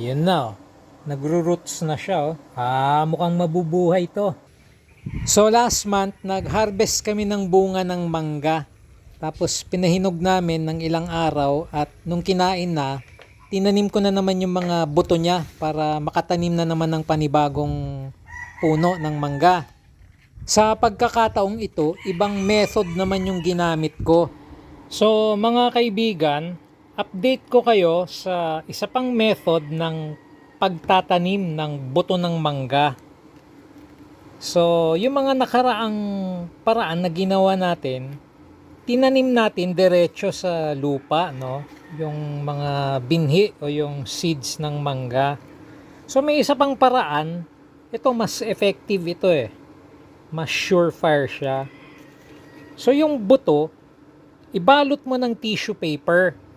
Yan na oh. Nagro-roots na siya oh. Ah, mukhang mabubuhay to. So last month, nag-harvest kami ng bunga ng mangga. Tapos pinahinog namin ng ilang araw at nung kinain na, tinanim ko na naman yung mga buto niya para makatanim na naman ng panibagong puno ng mangga. Sa pagkakataong ito, ibang method naman yung ginamit ko. So mga kaibigan, update ko kayo sa isa pang method ng pagtatanim ng buto ng mangga. So, yung mga nakaraang paraan na ginawa natin, tinanim natin diretso sa lupa, no? Yung mga binhi o yung seeds ng mangga. So, may isa pang paraan. Ito, mas effective ito eh. Mas surefire siya. So, yung buto, ibalot mo ng tissue paper.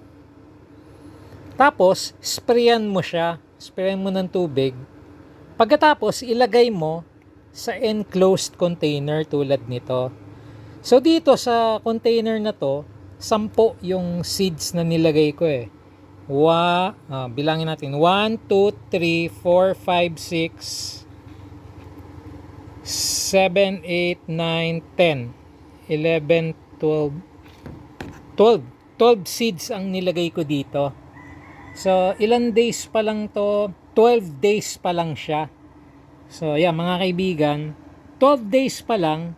Tapos, sprayan mo siya. Sprayan mo ng tubig. Pagkatapos, ilagay mo sa enclosed container tulad nito. So dito sa container na to, sampo yung seeds na nilagay ko eh. Wa, ah, bilangin natin. 1, 2, 3, 4, 5, 6, 7, 8, 9, 10, 11, 12, 12. 12 seeds ang nilagay ko dito. So, ilan days pa lang to? 12 days pa lang siya. So, yeah, mga kaibigan, 12 days pa lang,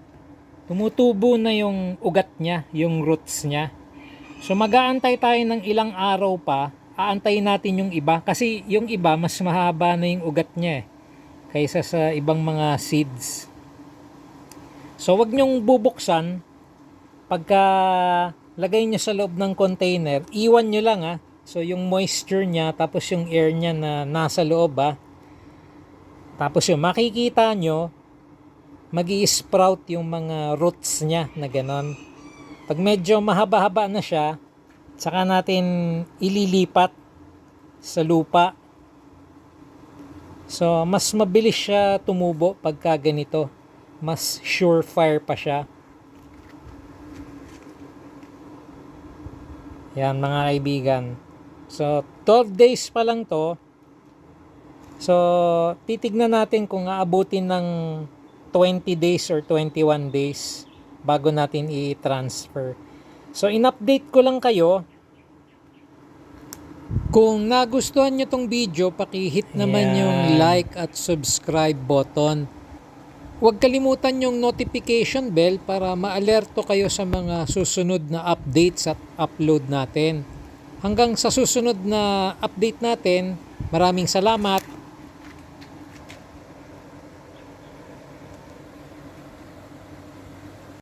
tumutubo na yung ugat niya, yung roots niya. So, mag-aantay tayo ng ilang araw pa, aantayin natin yung iba. Kasi yung iba, mas mahaba na yung ugat niya eh, kaysa sa ibang mga seeds. So, wag nyong bubuksan pagka lagay nyo sa loob ng container, iwan nyo lang ah. So, yung moisture niya, tapos yung air niya na nasa loob ah, tapos yung makikita nyo, mag sprout yung mga roots niya na ganon. Pag medyo mahaba-haba na siya, saka natin ililipat sa lupa. So, mas mabilis siya tumubo pagka ganito. Mas surefire pa siya. Yan mga kaibigan. So, 12 days pa lang to. So, titignan natin kung aabutin ng 20 days or 21 days bago natin i-transfer. So, in-update ko lang kayo. Kung nagustuhan nyo tong video, pakihit naman Yan. yung like at subscribe button. Huwag kalimutan yung notification bell para ma-alerto kayo sa mga susunod na updates at upload natin. Hanggang sa susunod na update natin, maraming salamat.